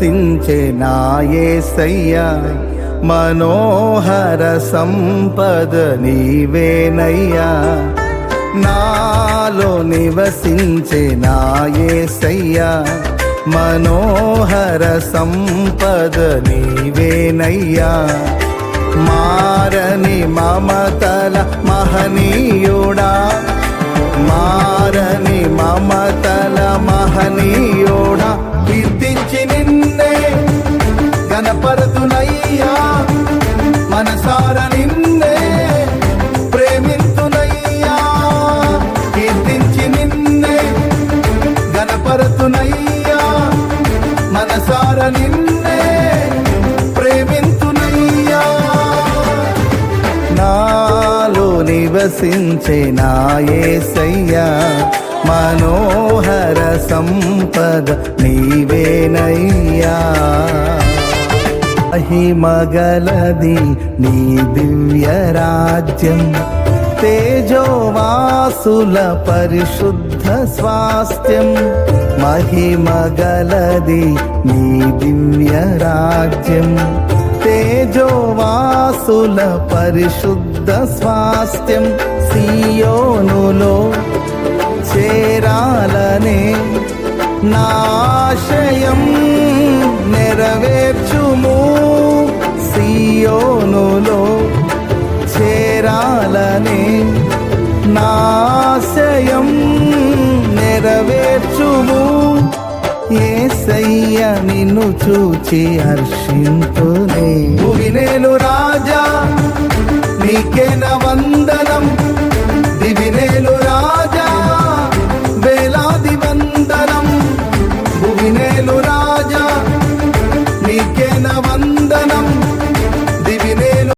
నివసించే నాయసయ్యా మనోహర సంపద నీవేనయ్యా. నాలో నివసించే నాయసయ్యా మనోహర సంపద నీవేనయ్యా. మారని మమతల మహనీయుడా మారని మమతల మహనీయుడా. నివసించే నాయసయ్యా మనోహర సంపద నీవేనయ్యా మగలది నీ దివ్య రాజ్యం తేజోవాసుల పరిశుద్ధ స్వాస్థ్యం మహిమగలది నీ దివ్య రాజ్యం తేజోవాసుల పరిశుద్ధ స్వాస్థ్యం సియోనులో చేరాలనే నాశయం నెరవేర్చుము సియోనులో చేరాలనే నాశయం నెరవేర్చుము. ఏసయ్య నిన్ను చూచి హర్షింతునే భువినేలు రాజా నీకేన వందనం.